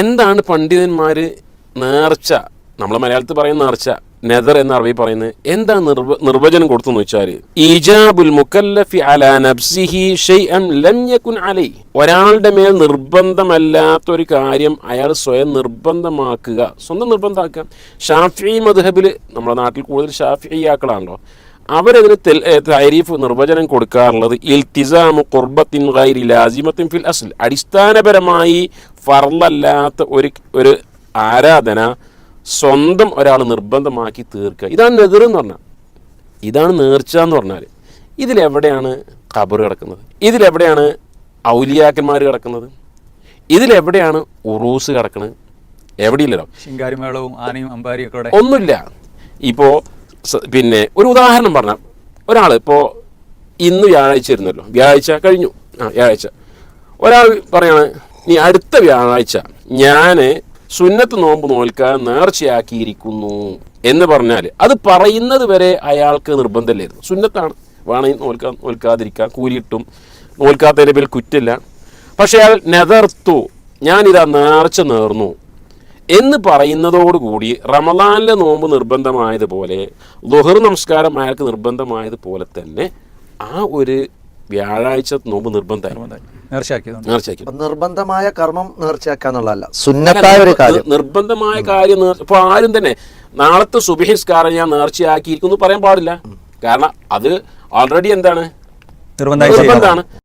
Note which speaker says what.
Speaker 1: എന്താണ് പണ്ഡിതന്മാർ നേർച്ച? നമ്മൾ മലയാളത്തിൽ പറയുന്ന നേർച്ച നെതർ എന്ന അറബി പറയുന്നത് എന്താ നിർവ നിർവചനം കൊടുത്തെന്ന് വെച്ചാൽ ഈജാബുൽ മുക്കല്ലഫി അലാ നഫ്സിഹി ഷൈഅൻ ലം യകുൻ അലൈ. ഒരാളുടെ മേൽ നിർബന്ധമല്ലാത്ത ഒരു കാര്യം അയാൾ സ്വയം നിർബന്ധമാക്കുക. സ്വന്തം നിർബന്ധമാക്കുക. ഷാഫി മദ്ഹബിൽ നമ്മുടെ നാട്ടിൽ കൂടുതൽ ഷാഫിയാക്കളാണല്ലോ. അവരതിന് താരീഫ് നിർവചനം കൊടുക്കാറുള്ളത് ഇൽത്തിസാമു കുർബത്തിൻ ഗൈരി ലാസിമത്തിൻ ഫിൽ അസ്ൽ. അടിസ്ഥാനപരമായി ഫർലല്ലാത്ത ഒരു ഒരു ആരാധന സ്വന്തം ഒരാൾ നിർബന്ധമാക്കി തീർക്കുക. ഇതാണ് നെതിർ എന്ന് പറഞ്ഞാൽ. ഇതാണ് നേർച്ച എന്ന് പറഞ്ഞാൽ. ഇതിലെവിടെയാണ് ഖബർ കിടക്കുന്നത്? ഇതിലെവിടെയാണ് ഔലിയാക്കന്മാർ കിടക്കുന്നത്? ഇതിലെവിടെയാണ് ഉറൂസ് കിടക്കുന്നത് എവിടെയില്ലല്ലോ.
Speaker 2: ശിങ്കാരിമേളവും ആനയും അമ്പാരിയും ഒക്കെ
Speaker 1: ഒന്നുമില്ല. ഇപ്പോൾ പിന്നെ ഒരു ഉദാഹരണം പറഞ്ഞാൽ. ഒരാൾ ഇപ്പോൾ ഇന്ന് വ്യാഴാഴ്ച ഇരുന്നല്ലോ വ്യാഴാഴ്ച കഴിഞ്ഞു. ആ വ്യാഴാഴ്ച. ഒരാൾ പറയാണ് നീ അടുത്ത വ്യാഴാഴ്ച ഞാൻ സുന്നത്ത് നോമ്പ് നോൽക്കാൻ നേർച്ചയാക്കിയിരിക്കുന്നു എന്ന് പറഞ്ഞാൽ അത് പറയുന്നത് വരെ അയാൾക്ക് നിർബന്ധമില്ലായിരുന്നു സുന്നത്താണ്. വേണമെങ്കിൽ നോൽക്കാൻ നോൽക്കാതിരിക്കാം കൂലിയിട്ടും നോൽക്കാത്തതിന്റെ പേരിൽ കുറ്റില്ല പക്ഷേ അയാൾ നെതർത്തു. ഞാനിതാ നേർച്ച നേർന്നു എന്ന് പറയുന്നതോടുകൂടി റമദാനിലെ നോമ്പ് നിർബന്ധമായതുപോലെ ലുഹർ നമസ്കാരം അയാൾക്ക് നിർബന്ധമായതുപോലെ തന്നെ ആ ഒരു വ്യാഴാഴ്ച നോമ്പ് നിർബന്ധമായി.
Speaker 2: നേർച്ചയാക്കിയതുണ്ട്
Speaker 1: നേർച്ചയാക്കി.
Speaker 3: നിർബന്ധമായ കർമ്മം നേർച്ചയാക്കാന്നുള്ളതല്ല സുന്നത്തായ ഒരു കാര്യം.
Speaker 1: നിർബന്ധമായ കാര്യം ഇപ്പൊ ആരും തന്നെ നാളത്തെ സുബഹിസ്കാരം ഞാൻ നേർച്ചയാക്കിയിരിക്കുന്നു പറയാൻ പാടില്ല. കാരണം അത് ഓൾറെഡി എന്താണ്? നിർബന്ധമാണ്.